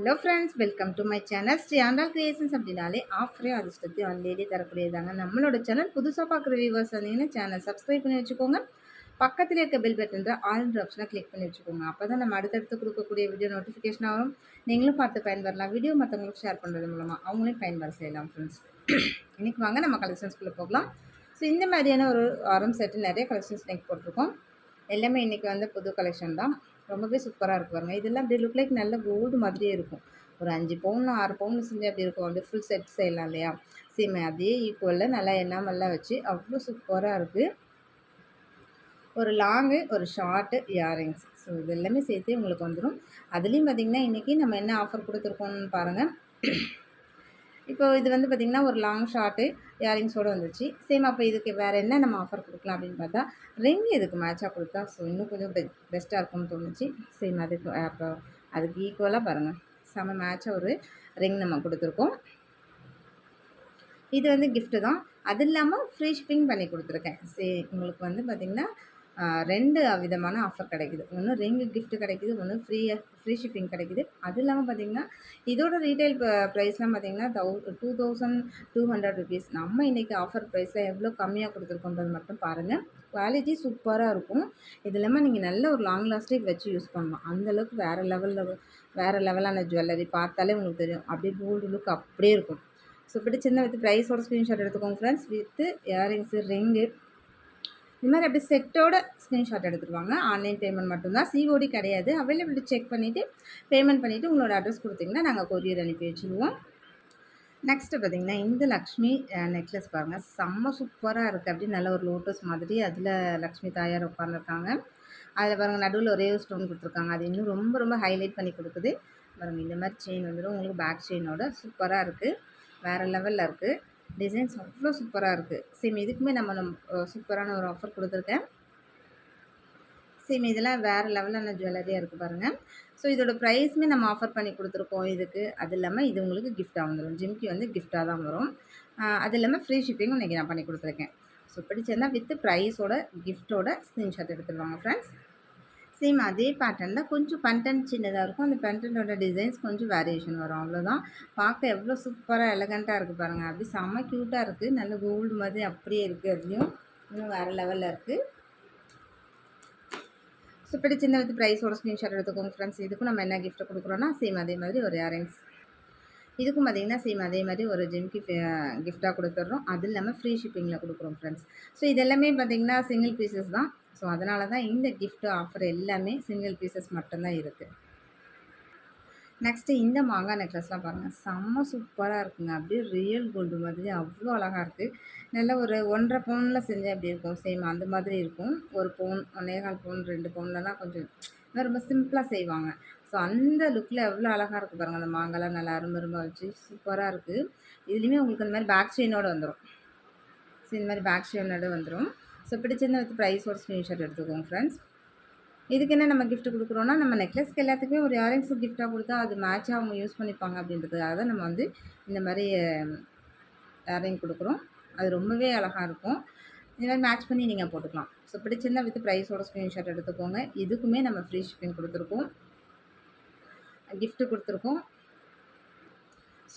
Hello friends welcome to my channel Shri Andal creations அப்படின்னாலே ஆஃபரே அதிர்ஷ்டத்தையும் already தரக்கூடியதாங்க நம்மளோட channel புதுசாக பார்க்குற வியூவர்ஸ் வந்தீங்கன்னா சேனல் சப்ஸ்கிரைப் பண்ணி வச்சுக்கோங்க. பக்கத்தில் இருக்க பெல் பட்டன்ற ஆல் ஆப்ஷனை கிளிக் பண்ணி வச்சுக்கோங்க. அப்போ தான் நம்ம அடுத்தடுத்து கொடுக்கக்கூடிய வீடியோ நோட்டிஃபிகேஷன் ஆகும். நீங்களும் பார்த்து பயன்பெறலாம். வீடியோ மற்றவங்களுக்கு ஷேர் பண்ணுறது மூலமாக அவங்களையும் பயன்பெற செய்யலாம் ஃப்ரெண்ட்ஸ் இன்றைக்கி வாங்க நம்ம கலெக்ஷன்ஸ்குள்ளே போகலாம். ஸோ இந்த மாதிரியான ஒரு ஆரம் செட்டு நிறைய கலெக்ஷன்ஸ் இன்றைக்கி போட்டிருக்கோம். எல்லாமே இன்றைக்கி வந்து புது கலெக்ஷன் தான். ரொம்பவே சூப்பராக இருக்கும் பாருங்கள் இதெல்லாம் அப்படியே லுக் லைக் நல்ல கோல்டு மாதிரியே இருக்கும். ஒரு அஞ்சு பவுன் ஆறு பவுன் செஞ்சு அப்படி இருக்கும். அப்படியே ஃபுல் செட் செய்யலாம் இல்லையா? சேம் அதே ஈக்குவலில் நல்லா எண்ணாமல்லாம் வச்சு அவ்வளோ சூப்பராக இருக்குது ஒரு லாங்கு ஒரு ஷார்ட்டு இயரிங்ஸ் ஸோ இது எல்லாமே சேர்த்து உங்களுக்கு வந்துடும் அதுலேயும் பார்த்திங்கன்னா இன்றைக்கி நம்ம என்ன ஆஃபர் கொடுத்துருக்கோம்னு பாருங்கள் இப்போ இது வந்து பார்த்திங்கன்னா ஒரு லாங் ஷார்ட்டு இயரிங்ஸோடு வந்துச்சு சேம் அப்போ இதுக்கு வேறு என்ன நம்ம ஆஃபர் கொடுக்கலாம் அப்படின்னு பார்த்தா ரிங் இதுக்கு மேட்சாக கொடுத்தா? ஸோ இன்னும் கொஞ்சம் பெ பெஸ்ட்டாக இருக்கும்னு தோணுச்சு. சேம் அதுக்கு அப்போ அதுக்கு ஈக்குவலாக பாருங்கள் செம மேட்சாக ஒரு ரிங் நம்ம கொடுத்துருக்கோம். இது வந்து கிஃப்ட்டு தான். அது இல்லாமல் ஃப்ரீ ஷிப்பிங் பண்ணி கொடுத்துருக்கேன். சே உங்களுக்கு வந்து பார்த்திங்கன்னா ரெண்டு விதமான ஆஃபர் கிடைக்குது. ஒன்று ரிங்கு கிஃப்ட் கிடைக்குது ஒன்று ஃப்ரீயாக ஃப்ரீ ஷிப்பிங் கிடைக்குது. அது இல்லாமல் பார்த்தீங்கன்னா இதோட ரீட்டைல் ப்ரைஸ்லாம் பார்த்தீங்கன்னா தௌ two thousand two hundred rupees நம்ம இன்றைக்கி ஆஃபர் ப்ரைஸில் எவ்வளோ கம்மியாக கொடுத்துருக்கோன்றது மட்டும் பாருங்கள் குவாலிட்டி சூப்பராக இருக்கும். இது இல்லாமல் நீங்கள் நல்ல ஒரு லாங் லாஸ்டிக் வச்சு யூஸ் பண்ணலாம். அந்தளவுக்கு வேறு லெவலில் வேறு லெவலான ஜுவல்லரி பார்த்தாலே உங்களுக்கு தெரியும். அப்படியே கோல்டு லுக் அப்படியே இருக்கும். ஸோ பிடிச்சிருந்தா வித் ப்ரைஸோட ஸ்க்ரீன்ஷாட் எடுத்துக்கோங்க ஃப்ரெண்ட்ஸ் வித் இயரிங்ஸு ரிங்கு இது மாதிரி அப்படி செட்டோட ஸ்க்ரீன்ஷாட் எடுத்துருவாங்க. ஆன்லைன் பேமெண்ட் மட்டும்தான். சிஓடி கிடையாது. அவைலபிலிட்டி செக் பண்ணிவிட்டு பேமெண்ட் பண்ணிவிட்டு உங்களோட அட்ரஸ் கொடுத்தீங்கன்னா நாங்கள் கொரியர் அனுப்பி வச்சுருவோம். நெக்ஸ்ட்டு பார்த்திங்கன்னா இந்த லக்ஷ்மி நெக்லஸ் பாருங்கள் செம்ம சூப்பராக இருக்குது அப்படி நல்ல ஒரு லோட்டஸ் மாதிரி. அதில் லக்ஷ்மி தாயார் உட்காந்துருக்காங்க அதில் பாருங்கள் நடுவில் ஒரே ஒரு ஸ்டோன் கொடுத்துருக்காங்க. அது இன்னும் ரொம்ப ரொம்ப ஹைலைட் பண்ணி கொடுக்குது. பாருங்கள் இந்த மாதிரி செயின் வந்துடும் உங்களுக்கு பேக் செயினோட சூப்பராக இருக்குது வேறு லெவலில் இருக்குது டிசைன்ஸ் அவ்வளோ சூப்பராக இருக்குது சேம் இதுக்குமே நம்ம நம்ம சூப்பரான ஒரு ஆஃபர் கொடுத்துருக்கேன். சேம் இதெல்லாம் வேறு லெவலான ஜுவல்லரியாக இருக்குது பாருங்கள் ஸோ இதோட ப்ரைஸுமே நம்ம ஆஃபர் பண்ணி கொடுத்துருக்கோம் இதுக்கு. அது இல்லாமல் இது உங்களுக்கு கிஃப்ட்டாக வந்துடும் ஜிம்கி வந்து கிஃப்ட்டாக தான் வரும். அது இல்லாமல் ஃப்ரீ ஷிப்பிங்கும் இன்றைக்கி நான் பண்ணி கொடுத்துருக்கேன். ஸோ பிடிச்சிருந்தால் வித் ப்ரைஸோட கிஃப்ட்டோட ஸ்க்ரீன்ஷாட் எடுத்துருவாங்க ஃப்ரெண்ட்ஸ் சேம் அதே பேட்டர்னில் கொஞ்சம் கண்டென்ட் சின்னதாக இருக்கும். அந்த பண்டனோட டிசைன்ஸ் கொஞ்சம் வேரியேஷன் வரும். அவ்வளோதான் பார்க்க எவ்வளோ சூப்பராக எலகண்ட்டாக இருக்குது பாருங்கள் அப்படி செம்ம க்யூட்டாக இருக்குது நல்ல கோல்டு மாதிரி அப்படியே இருக்குது அதுலேயும் இன்னும் வேறு லெவலில் இருக்குது ஸோ பிடிச்சிருந்த வித் ப்ரைஸோட ஸ்க்ரீன்ஷாட் எடுத்துக்கோங்க ஃப்ரெண்ட்ஸ் இதுக்கும் நம்ம என்ன கிஃப்ட் கொடுக்குறோன்னா சேம் அதே மாதிரி ஒரு இயரிங்ஸ் இதுக்கும் பார்த்திங்கன்னா சேம் அதே மாதிரி ஒரு ஜிம்கி கிஃப்டாக கொடுத்துட்றோம். அது இல்லாமல் ஃப்ரீ ஷிப்பிங்கில் கொடுக்குறோம் ஃப்ரெண்ட்ஸ் ஸோ இதெல்லாமே பார்த்திங்கன்னா சிங்கிள் பீசஸ் தான். ஸோ அதனால தான் இந்த கிஃப்ட் ஆஃபர் எல்லாமே சிங்கிள் பீசஸ் மட்டும்தான் இருக்குது நெக்ஸ்ட்டு இந்த மாங்காய் நெக்லஸ்லாம் பாருங்கள் செம்ம சூப்பராக இருக்குங்க. அப்படியே ரியல் கோல்டு மாதிரி அவ்வளோ அழகாக இருக்குது நல்ல ஒரு ஒன்றரை பவுனில் செஞ்சால் அப்படி இருக்கும்? சேம் அந்த மாதிரி இருக்கும். ஒரு பவுன் ஒன்னேகால் பவுன் ரெண்டு பவுன்லலாம் கொஞ்சம் ரொம்ப சிம்பிளாக செய்வாங்க. ஸோ அந்த லுக்கில் எவ்வளோ அழகாக இருக்குது பாருங்கள் அந்த மாங்காய்லாம் நல்லா அரும்பு வச்சு சூப்பராக இருக்குது இதுலேயுமே உங்களுக்கு இந்த மாதிரி பேக் செயினோடு வந்துடும் ஸோ இந்த மாதிரி பேக் செயினோடு வந்துடும் ஸோ பிடிச்சிருந்த வித் ப்ரைஸோட ஸ்க்ரீன்ஷாட் எடுத்துக்கோங்க ஃப்ரெண்ட்ஸ் இதுக்கு என்ன நம்ம கிஃப்ட் கொடுக்குறோன்னா நம்ம நெக்லஸ்க்கு எல்லாத்துக்குமே ஒரு இயரிங்ஸ் கிஃப்ட்டாக கொடுத்தா அது மேட்சாக அவங்க யூஸ் பண்ணிப்பாங்க அப்படின்றதுக்காக தான் நம்ம வந்து இந்த மாதிரி இயரிங் கொடுக்குறோம். அது ரொம்பவே அழகாக இருக்கும். இந்த மாதிரி மேட்ச் பண்ணி நீங்கள் போட்டுக்கலாம். ஸோ பிடிச்சிருந்தா வித் ப்ரைஸோட ஸ்க்ரீன்ஷாட் எடுத்துக்கோங்க. இதுக்குமே நம்ம ஃப்ரீ ஷிப்பிங் கொடுத்துருக்கோம். கிஃப்ட்டு கொடுத்துருக்கோம்.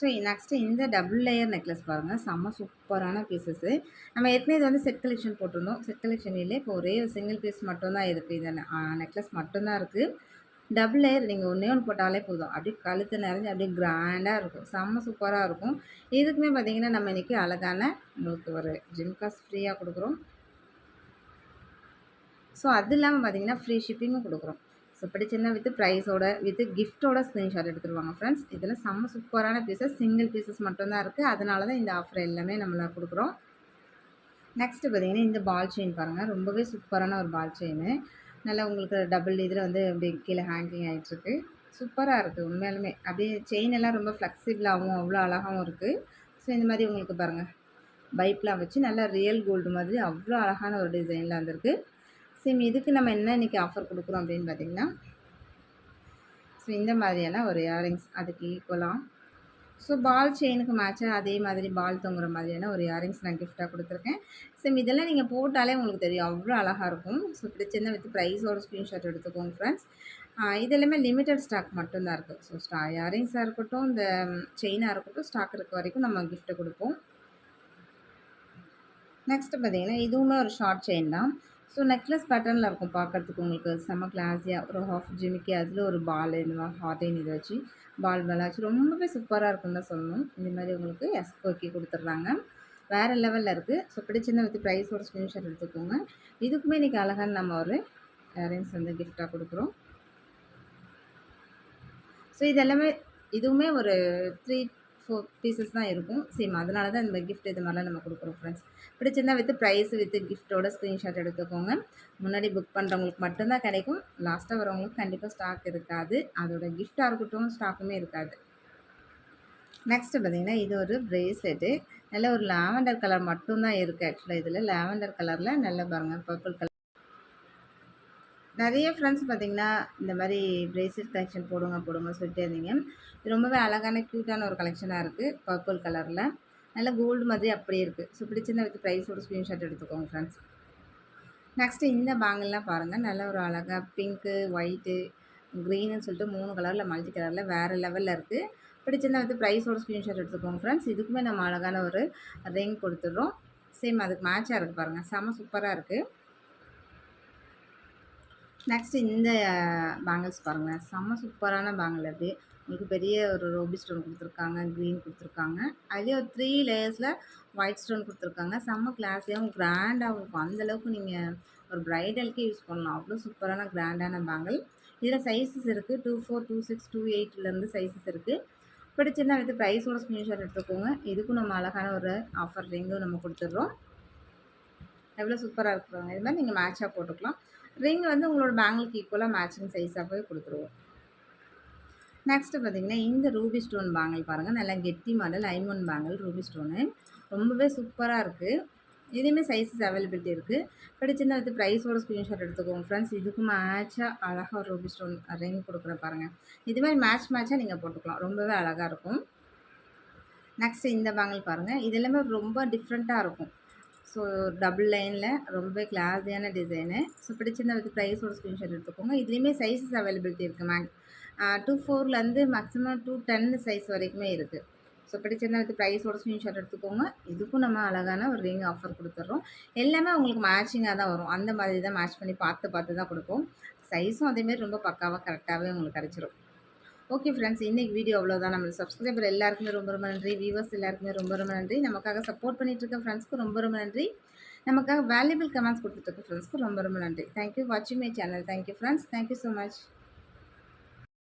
நெக்ஸ்ட்டு நெக்ஸ்ட்டு இந்த டபுள் லேயர் நெக்லஸ் பாருங்கள் செம்ம சூப்பரான பீசஸ்ஸு நம்ம ஏற்கனவே இது வந்து செட் கலெக்ஷன் போட்டிருந்தோம். செட் கலெக்ஷன் இல்லை இப்போ ஒரே ஒரு சிங்கிள் பீஸ் மட்டும்தான் இருக்குது இந்த நெக்லஸ் மட்டும்தான் இருக்குது டபுள் லேயர் நீங்கள் ஒன்றே ஒன்று போட்டாலே போதும். அப்படியே கழுத்து நிறைஞ்சு அப்படியே கிராண்டாக இருக்கும். செம்ம சூப்பராக இருக்கும். இதுக்குமே பார்த்திங்கன்னா நம்ம இன்றைக்கி அழகான உங்களுக்கு ஒரு ஜிம்காஸ் ஃப்ரீயாக கொடுக்குறோம். ஸோ அது இல்லாமல் பார்த்திங்கன்னா ஃப்ரீ ஷிப்பிங்கும் கொடுக்குறோம். ஸோ பிடிச்சிருந்தா வித் ப்ரைஸோட வித் கிஃப்ட்டோட ஸ்க்ரீன்ஷாட் எடுத்துருவாங்க ஃப்ரெண்ட்ஸ் இதில் செம்ம சூப்பரான பீசஸ் சிங்கிள் பீசஸ் மட்டும்தான் இருக்குது அதனால தான் இந்த ஆஃபர் எல்லாமே நம்மளை கொடுக்குறோம். நெக்ஸ்ட்டு பார்த்தீங்கன்னா இந்த பால் செயின் பாருங்கள் ரொம்பவே சூப்பரான ஒரு பால் செயின் நல்லா உங்களுக்கு டபுள் இதில் வந்து அப்படி கீழே ஹேங்கிங் ஆகிட்டுருக்கு சூப்பராக இருக்குது உண்மையாலுமே. அப்படியே செயின் எல்லாம் ரொம்ப ஃப்ளெக்சிபிளாகவும் அவ்வளோ அழகாகவும் இருக்குது ஸோ இந்த மாதிரி உங்களுக்கு பாருங்கள் பைப்லாம் வச்சு நல்லா ரியல் கோல்டு மாதிரி அவ்வளோ அழகான ஒரு டிசைனில் வந்திருக்கு. சேம் இதுக்கு நம்ம என்ன இன்றைக்கி ஆஃபர் கொடுக்குறோம் அப்படின்னு பார்த்திங்கன்னா ஸோ இந்த மாதிரியான ஒரு இயரிங்ஸ் அதுக்கு ஈக்குவலாக ஸோ பால் செயினுக்கு மேட்சாக அதே மாதிரி பால் தொங்குற மாதிரியான ஒரு இயரிங்ஸ் நான் கிஃப்ட்டாக கொடுத்துருக்கேன். சேம் இதெல்லாம் நீங்கள் போட்டாலே உங்களுக்கு தெரியும். அவ்வளோ அழகாக இருக்கும். ஸோ பிடிச்சிருந்தால் வித் ப்ரைஸோட ஸ்க்ரீன்ஷாட் எடுத்துக்கோங்க ஃப்ரெண்ட்ஸ் இது எல்லாமே லிமிட்டட் ஸ்டாக் மட்டும்தான் இருக்குது ஸோ ஸ்டா இயரிங்ஸாக இருக்கட்டும் இந்த செயினாக இருக்கட்டும் ஸ்டாக் இருக்க வரைக்கும் நம்ம கிஃப்ட்டு கொடுப்போம். நெக்ஸ்ட்டு பார்த்தீங்கன்னா இதுவுமே ஒரு ஷார்ட் செயின் தான். ஸோ நெக்லஸ் பேட்டர்னில் இருக்கும் பார்க்கறதுக்கு உங்களுக்கு செம்ம கிளாஸியாக ஒரு ஹாஃப் ஜிமிக்கி அதில் ஒரு பால் இந்த மாதிரி ஹார்டின் இதை வச்சு பால் பால் வச்சு ரொம்பவே சூப்பராக இருக்குன்னு தான் சொல்லணும். இந்த மாதிரி உங்களுக்கு எஸ்கோக்கி கொடுத்துட்றாங்க. வேறு லெவலில் இருக்குது ஸோ பிடிச்சிருந்தா வித் ப்ரைஸோட ஸ்க்ரீன்ஷாட் எடுத்துக்கோங்க. இதுக்குமே இன்றைக்கி அழகான நம்ம ஒரு அரேஞ்ச் வந்து கிஃப்டாக கொடுக்குறோம். ஸோ இதெல்லாமே இதுவுமே ஒரு த்ரீ ஃபோர் பீசஸ் தான் இருக்கும். சேம் அதனால தான் இந்த கிஃப்ட் இது மாதிரிலாம் நம்ம கொடுக்குறோம் ஃப்ரெண்ட்ஸ் பிடிச்சிருந்தா வித் ப்ரைஸ் வித் கிஃப்ட்டோட ஸ்க்ரீன்ஷாட் எடுத்துக்கோங்க. முன்னாடி புக் பண்ணுறவங்களுக்கு மட்டும்தான் கிடைக்கும். லாஸ்ட்டாக வரவங்களுக்கு கண்டிப்பாக ஸ்டாக் இருக்காது. அதோட கிஃப்டாக இருக்கட்டும் ஸ்டாக்குமே இருக்காது. நெக்ஸ்ட்டு பார்த்தீங்கன்னா இது ஒரு ப்ரேஸ்லெட்டு நல்ல ஒரு லாவெண்டர் கலர் மட்டும்தான் இருக்குது ஆக்சுவலாக இதில். லாவெண்டர் கலரில் நல்ல பாருங்கள் பர்பிள் கலர் நிறைய ஃப்ரெண்ட்ஸ் பார்த்தீங்கன்னா இந்த மாதிரி ப்ரேஸ்லெட் கலெக்ஷன் போடுங்க போடுங்க சொல்லிட்டே இருந்தீங்க. இது ரொம்பவே அழகான க்யூட்டான ஒரு கலெக்ஷனாக இருக்குது பர்பிள் கலரில் நல்லா கோல்டு மாதிரி அப்படியே இருக்குது ஸோ பிடிச்சிருந்தா வித் ப்ரைஸோட ஸ்க்ரீன்ஷாட் எடுத்துக்கோங்க ஃப்ரெண்ட்ஸ் நெக்ஸ்ட்டு இந்த பேங்கிள்லாம் பாருங்கள் நல்ல ஒரு அழகாக பிங்க்கு ஒயிட்டு க்ரீனுன்னு சொல்லிட்டு மூணு கலரில் மல்டி கலரில் வேறு லெவலில் இருக்குது பிடிச்சிருந்தா வந்து ப்ரைஸோட ஸ்க்ரீன்ஷாட் எடுத்துக்கோங்க ஃப்ரெண்ட்ஸ் இதுக்குமே நம்ம அழகான ஒரு ரிங் கொடுத்துட்றோம். சேம் அதுக்கு மேட்சாக இருக்குது பாருங்கள் செம்ம சூப்பராக இருக்குது நெக்ஸ்ட் இந்த பேங்கிள்ஸ் பாருங்கள் செம்ம சூப்பரான பேங்கிள் அது. உங்களுக்கு பெரிய ஒரு ரோபி ஸ்டோன் கொடுத்துருக்காங்க க்ரீன் கொடுத்துருக்காங்க. அதுலேயே ஒரு த்ரீ லேயர்ஸில் ஒயிட் ஸ்டோன் கொடுத்துருக்காங்க. செம்ம கிளாஸியாகவும் கிராண்டாகவும் இருக்கும் அந்தளவுக்கு நீங்கள் ஒரு ப்ரைடலுக்கே யூஸ் பண்ணலாம். அவ்வளோ சூப்பரான கிராண்டான பேங்கிள் இதில் சைஸஸ் இருக்குது two four two six two எயிட்லேருந்து sizes இருக்குது பிடிச்சிருந்தா எடுத்து ப்ரைஸோட ஸ்க்ரீன்ஷாட் எடுத்துக்கோங்க. இதுக்கும் நம்ம அழகான ஒரு ஆஃபர் ரிங்கும் நம்ம கொடுத்துட்றோம். எவ்வளோ சூப்பராக இருக்கிறாங்க இது மாதிரி நீங்கள் மேட்சாக போட்டுக்கலாம். ரிங் வந்து உங்களோட பேங்கிளுக்கு ஈக்குவலாக மேட்சிங் சைஸாகவே கொடுத்துருவோம். நெக்ஸ்ட்டு பார்த்தீங்கன்னா இந்த ரூபி ஸ்டோன் பேங்கிள் பாருங்கள் நல்லா கெட்டி மாடல் ஐமோன் பேங்கிள் ரூபி ஸ்டோனு ரொம்பவே சூப்பராக இருக்குது இதுவுமே சைஸஸ் அவைலபிலிட்டி இருக்குது பிடிச்சிருந்தா வந்து ப்ரைஸோட ஸ்க்ரீன்ஷாட் எடுத்துக்கோங்க ஃப்ரெண்ட்ஸ் இதுக்கு மேட்சாக அழகாக ஒரு ரூபி ஸ்டோன் ரிங் கொடுக்குற பாருங்கள் இது மாதிரி மேட்ச் மேட்சாக நீங்கள் போட்டுக்கலாம். ரொம்பவே அழகாக இருக்கும். நெக்ஸ்ட்டு இந்த பேங்கிள் பாருங்கள் இது எல்லாமே ரொம்ப டிஃப்ரெண்ட்டாக இருக்கும். ஸோ டபுள் லைனில் ரொம்ப கிளாஸியான டிசைனு ஸோ பிடிச்சிருந்தா வித் ப்ரைஸோட ஸ்க்ரீன்ஷாட் எடுத்துக்கோங்க. இதுலேயுமே சைஸஸ் அவைலபிலிட்டி இருக்குது மேக் டூ ஃபோர்லேருந்து மேக்ஸிமம் டூ டென் சைஸ் வரைக்குமே இருக்குது ஸோ பிடிச்சிருந்தா வித் ப்ரைஸோட ஸ்க்ரீன்ஷாட் எடுத்துக்கோங்க. இதுக்கும் நம்ம அழகான ஒரு ரிங் ஆஃபர் கொடுத்துட்றோம் எல்லாமே உங்களுக்கு மேட்சிங்காக தான் வரும். அந்த மாதிரி தான் மேட்ச் பண்ணி பார்த்து பார்த்து தான் கொடுப்போம். சைஸும் அதேமாரி ரொம்ப பக்காவாக கரெக்டாகவே உங்களுக்கு கிடச்சிரும். ஓகே ஃப்ரெண்ட்ஸ் இன்றைக்கி வீடியோ அவ்வளோதான் நம்ம சப்ஸ்கிரைபர் எல்லாருக்குமே ரொம்ப ரொம்ப நன்றி. வியூவர்ஸ் எல்லாருக்குமே ரொம்ப ரொம்ப நன்றி. நமக்காக சப்போர்ட் பண்ணிகிட்டு இருக்க ஃப்ரெண்ட்ஸ்க்கு ரொம்ப ரொம்ப நன்றி. நமக்காக வேல்யூபிள் கமெண்ட்ஸ் கொடுத்துட்டு இருக்க ஃப்ரெண்ட்ஸ்க்கு ரொம்ப ரொம்ப நன்றி. தேங்க்யூ வாட்சிங் my channel thank you friends thank you so much